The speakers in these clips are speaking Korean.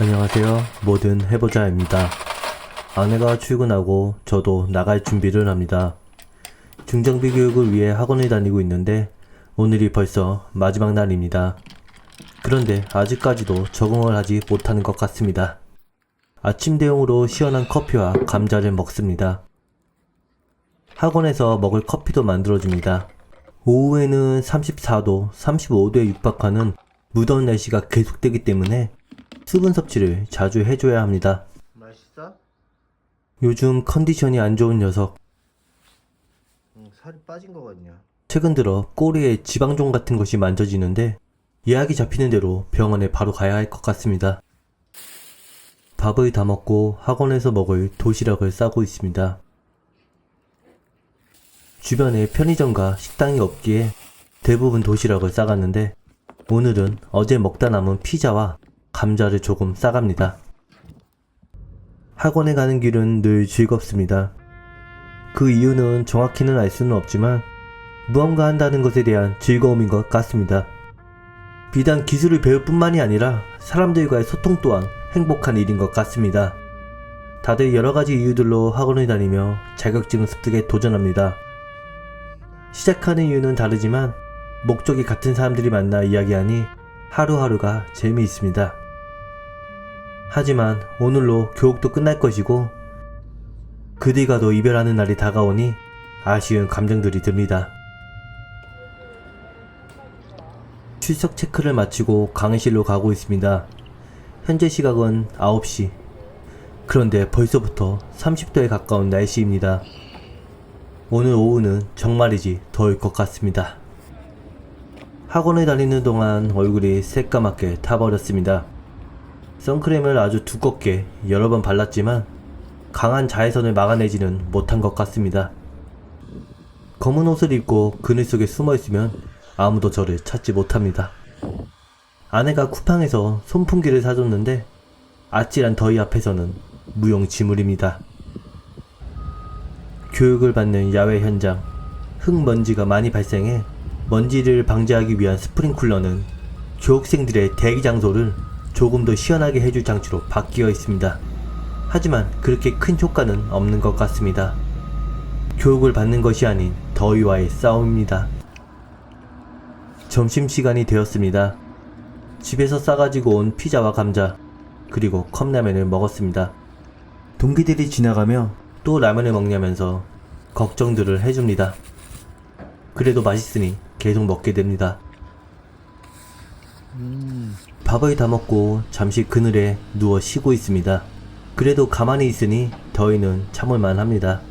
안녕하세요. 뭐든 해보자입니다. 아내가 출근하고 저도 나갈 준비를 합니다. 중장비 교육을 위해 학원을 다니고 있는데 오늘이 벌써 마지막 날입니다. 그런데 아직까지도 적응을 하지 못하는 것 같습니다. 아침 대용으로 시원한 커피와 감자를 먹습니다. 학원에서 먹을 커피도 만들어줍니다. 오후에는 34도, 35도에 육박하는 무더운 날씨가 계속되기 때문에 수분 섭취를 자주 해줘야 합니다. 맛있어? 요즘 컨디션이 안 좋은 녀석, 응, 살이 빠진 거 같냐? 최근 들어 꼬리에 지방종 같은 것이 만져지는데 예약이 잡히는 대로 병원에 바로 가야 할 것 같습니다. 밥을 다 먹고 학원에서 먹을 도시락을 싸고 있습니다. 주변에 편의점과 식당이 없기에 대부분 도시락을 싸갔는데 오늘은 어제 먹다 남은 피자와 감자를 조금 싸갑니다. 학원에 가는 길은 늘 즐겁습니다. 그 이유는 정확히는 알 수는 없지만 무언가 한다는 것에 대한 즐거움인 것 같습니다. 비단 기술을 배울 뿐만이 아니라 사람들과의 소통 또한 행복한 일인 것 같습니다. 다들 여러 가지 이유들로 학원을 다니며 자격증 습득에 도전합니다. 시작하는 이유는 다르지만 목적이 같은 사람들이 만나 이야기하니 하루하루가 재미있습니다. 하지만 오늘로 교육도 끝날 것이고 그들과도 이별하는 날이 다가오니 아쉬운 감정들이 듭니다. 출석 체크를 마치고 강의실로 가고 있습니다. 현재 시각은 9시. 그런데 벌써부터 30도에 가까운 날씨입니다. 오늘 오후는 정말이지 더울 것 같습니다. 학원에 다니는 동안 얼굴이 새까맣게 타버렸습니다. 선크림을 아주 두껍게 여러 번 발랐지만 강한 자외선을 막아내지는 못한 것 같습니다. 검은 옷을 입고 그늘 속에 숨어 있으면 아무도 저를 찾지 못합니다. 아내가 쿠팡에서 손풍기를 사줬는데 아찔한 더위 앞에서는 무용지물입니다. 교육을 받는 야외 현장, 흙먼지가 많이 발생해 먼지를 방지하기 위한 스프링쿨러는 교육생들의 대기 장소를 조금 더 시원하게 해줄 장치로 바뀌어 있습니다. 하지만 그렇게 큰 효과는 없는 것 같습니다. 교육을 받는 것이 아닌 더위와의 싸움입니다. 점심시간이 되었습니다. 집에서 싸가지고 온 피자와 감자, 그리고 컵라면을 먹었습니다. 동기들이 지나가며 또 라면을 먹냐면서 걱정들을 해줍니다. 그래도 맛있으니 계속 먹게 됩니다. 밥을 다 먹고 잠시 그늘에 누워 쉬고 있습니다. 그래도 가만히 있으니 더위는 참을만 합니다.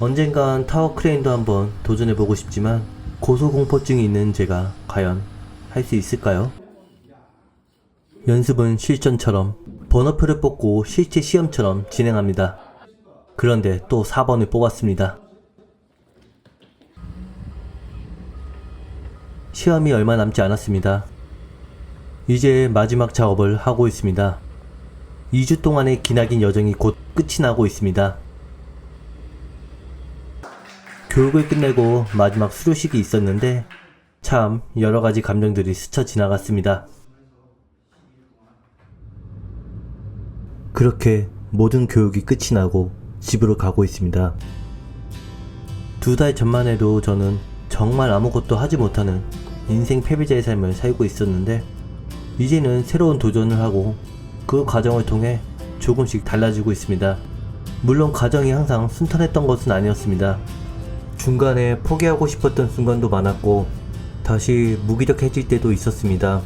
언젠간 타워 크레인도 한번 도전해보고 싶지만 고소공포증이 있는 제가 과연 할 수 있을까요? 연습은 실전처럼 번호표를 뽑고 실제 시험처럼 진행합니다. 그런데 또 4번을 뽑았습니다. 시험이 얼마 남지 않았습니다. 이제 마지막 작업을 하고 있습니다. 2주 동안의 기나긴 여정이 곧 끝이 나고 있습니다. 교육을 끝내고 마지막 수료식이 있었는데 참 여러 가지 감정들이 스쳐 지나갔습니다. 그렇게 모든 교육이 끝이 나고 집으로 가고 있습니다. 두 달 전만 해도 저는 정말 아무것도 하지 못하는 인생 패배자의 삶을 살고 있었는데 이제는 새로운 도전을 하고 그 과정을 통해 조금씩 달라지고 있습니다. 물론 과정이 항상 순탄했던 것은 아니었습니다. 중간에 포기하고 싶었던 순간도 많았고 다시 무기력해질 때도 있었습니다.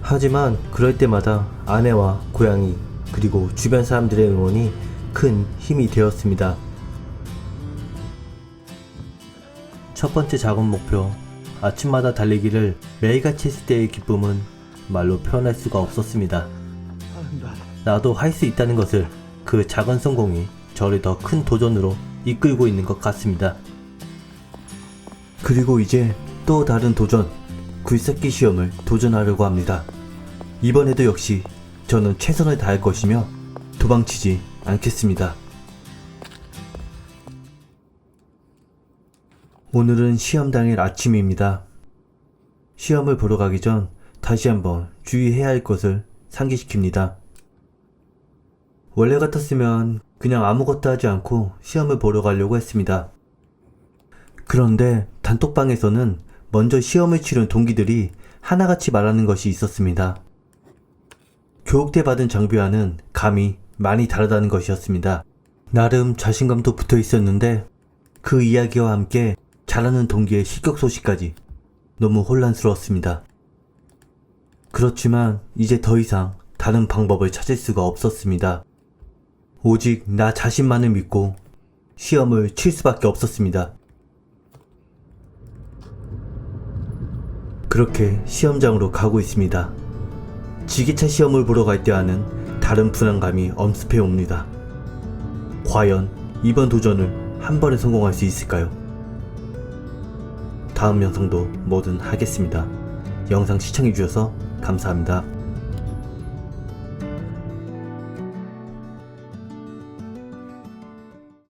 하지만 그럴 때마다 아내와 고양이 그리고 주변 사람들의 응원이 큰 힘이 되었습니다. 첫 번째 작업 목표 아침마다 달리기를 매일같이 했을 때의 기쁨은 말로 표현할 수가 없었습니다. 나도 할 수 있다는 것을 그 작은 성공이 저를 더 큰 도전으로 이끌고 있는 것 같습니다. 그리고 이제 또 다른 도전, 굴삭기 시험을 도전하려고 합니다. 이번에도 역시 저는 최선을 다할 것이며 도망치지 않겠습니다. 오늘은 시험 당일 아침입니다. 시험을 보러 가기 전 다시 한번 주의해야 할 것을 상기시킵니다. 원래 같았으면 그냥 아무것도 하지 않고 시험을 보러 가려고 했습니다. 그런데 단톡방에서는 먼저 시험을 치른 동기들이 하나같이 말하는 것이 있었습니다. 교육대 받은 장비와는 감이 많이 다르다는 것이었습니다. 나름 자신감도 붙어 있었는데 그 이야기와 함께 잘하는 동기의 실격 소식까지 너무 혼란스러웠습니다. 그렇지만 이제 더 이상 다른 방법을 찾을 수가 없었습니다. 오직 나 자신만을 믿고 시험을 칠 수밖에 없었습니다. 그렇게 시험장으로 가고 있습니다. 지게차 시험을 보러 갈 때와는 다른 불안감이 엄습해 옵니다. 과연 이번 도전을 한 번에 성공할 수 있을까요? 다음 영상도 뭐든 하겠습니다. 영상 시청해주셔서 감사합니다.